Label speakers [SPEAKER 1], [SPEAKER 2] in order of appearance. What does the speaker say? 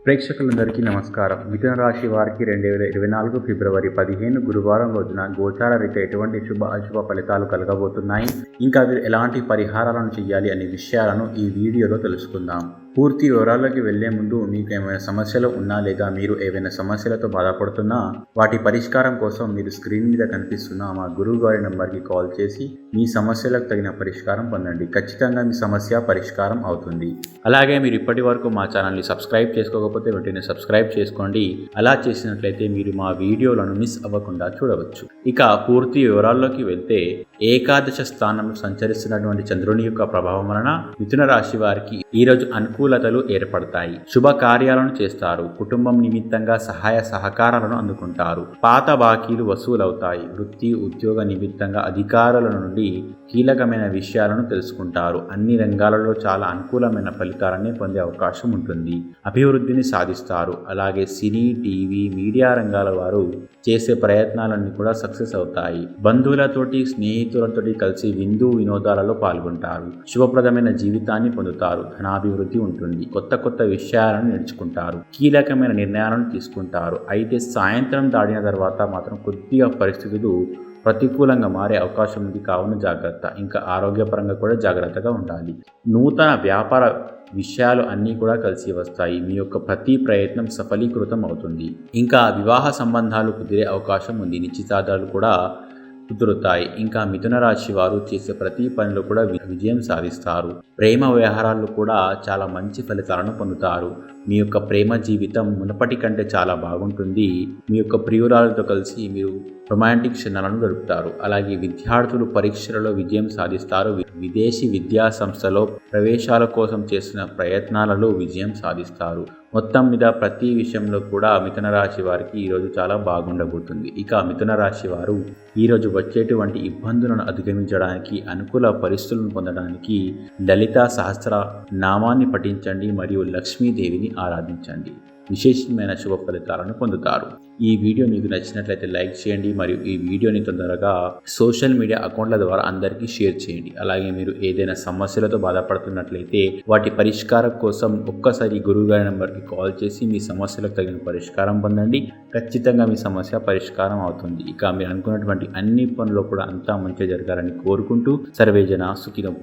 [SPEAKER 1] ప్రేక్షకులందరికీ నమస్కారం. మిథున రాశి వారికి రెండు వేల ఇరవై నాలుగు ఫిబ్రవరి పదిహేను గురువారం రోజున గోచార రీత్యా ఎటువంటి శుభ అశుభ ఫలితాలు కలగబోతున్నాయి? ఇంకా వీరు ఎలాంటి పరిహారాలను చేయాలి అనే విషయాలను ఈ వీడియోలో తెలుసుకుందాం. పూర్తి వివరాల్లోకి వెళ్ళే ముందు మీకు ఏమైనా సమస్యలు ఉన్నా లేదా మీరు ఏవైనా సమస్యలతో బాధపడుతున్నా వాటి పరిష్కారం కోసం మీరు స్క్రీన్ మీద కనిపిస్తున్న మా గురువు గారి నంబర్కి కాల్ చేసి మీ సమస్యలకు తగిన పరిష్కారం పొందండి. ఖచ్చితంగా మీ సమస్య పరిష్కారం అవుతుంది. అలాగే మీరు ఇప్పటి వరకు మా ఛానల్ని సబ్స్క్రైబ్ చేసుకోకపోతే వెంటనే సబ్స్క్రైబ్ చేసుకోండి. అలా చేసినట్లయితే మీరు మా వీడియోలను మిస్ అవ్వకుండా చూడవచ్చు. ఇక పూర్తి వివరాల్లోకి వెళ్తే ఏకాదశ స్థానంలో సంచరిస్తున్నటువంటి చంద్రుని యొక్క ప్రభావం వలన మిథున రాశి వారికి ఈ రోజు అనుకూలతలు ఏర్పడతాయి. శుభ కార్యాలను చేస్తారు. కుటుంబం నిమిత్తంగా సహాయ సహకారాలను అందుకుంటారు. పాత బాకీలు వసూలవుతాయి. వృత్తి ఉద్యోగ నిమిత్తంగా అధికారుల నుండి కీలకమైన విషయాలను తెలుసుకుంటారు. అన్ని రంగాలలో చాలా అనుకూలమైన ఫలితాలని పొందే అవకాశం ఉంటుంది. అభివృద్ధిని సాధిస్తారు. అలాగే సినీ టీవీ మీడియా రంగాల వారు చేసే ప్రయత్నాలన్నీ కూడా సక్సెస్ అవుతాయి. బంధువులతోటి స్నేహితులతోటి కలిసి విందు వినోదాలలో పాల్గొంటారు. శుభప్రదమైన జీవితాన్ని పొందుతారు. ధనాభివృద్ధి ఉంటుంది. కొత్త కొత్త విషయాలను నేర్చుకుంటారు. కీలకమైన నిర్ణయాలను తీసుకుంటారు. అయితే సాయంత్రం దాడిన తర్వాత మాత్రం కొద్దిగా పరిస్థితులు ప్రతికూలంగా మారే అవకాశం ఉంది కావున జాగ్రత్త. ఇంకా ఆరోగ్యపరంగా కూడా జాగ్రత్తగా ఉండాలి. నూతన వ్యాపార విషయాలు అన్నీ కూడా కలిసి వస్తాయి. మీ యొక్క ప్రతి ప్రయత్నం సఫలీకృతం అవుతుంది. ఇంకా వివాహ సంబంధాలు కుదిరే అవకాశం ఉంది. నిశ్చితార్థాలు కూడా కుదురుతాయి ఇంకా మిథున రాశి వారు చేసే ప్రతి పనిలో కూడా విజయం సాధిస్తారు. ప్రేమ వ్యవహారాల్లో కూడా చాలా మంచి ఫలితాలను పొందుతారు. మీ యొక్క ప్రేమ జీవితం మునపటి కంటే చాలా బాగుంటుంది. మీ యొక్క ప్రియురాలతో కలిసి మీరు రొమాంటిక్ క్షణాలను గడుపుతారు. అలాగే విద్యార్థులు పరీక్షలలో విజయం సాధిస్తారు. విదేశీ విద్యా సంస్థలో ప్రవేశాల కోసం చేసిన ప్రయత్నాలలో విజయం సాధిస్తారు. మొత్తం మీద ప్రతి విషయంలో కూడా మిథున రాశి వారికి ఈరోజు చాలా బాగుండబోతుంది. ఇక మిథున రాశి వారు ఈరోజు వచ్చేటువంటి ఇబ్బందులను అధిగమించడానికి అనుకూల పరిస్థితులను పొందడానికి లలిత సహస్ర నామాన్ని పఠించండి. మరియు లక్ష్మీదేవిని ఆరాధించండి. విశేషమైన శుభ ఫలితాలను పొందుతారు. ఈ వీడియో మీకు నచ్చినట్లయితే లైక్ చేయండి మరియు ఈ వీడియోని తొందరగా సోషల్ మీడియా అకౌంట్ల ద్వారా అందరికీ షేర్ చేయండి. అలాగే మీరు ఏదైనా సమస్యలతో బాధపడుతున్నట్లయితే వాటి పరిష్కారం కోసం ఒక్కసారి గురువు గారి నెంబర్కి కాల్ చేసి మీ సమస్యలకు తగిన పరిష్కారం పొందండి. ఖచ్చితంగా మీ సమస్య పరిష్కారం అవుతుంది. ఇక మీరు అనుకున్నటువంటి అన్ని పనులు కూడా అంతా మంచిగా జరగాలని కోరుకుంటూ సర్వేజన సుఖితం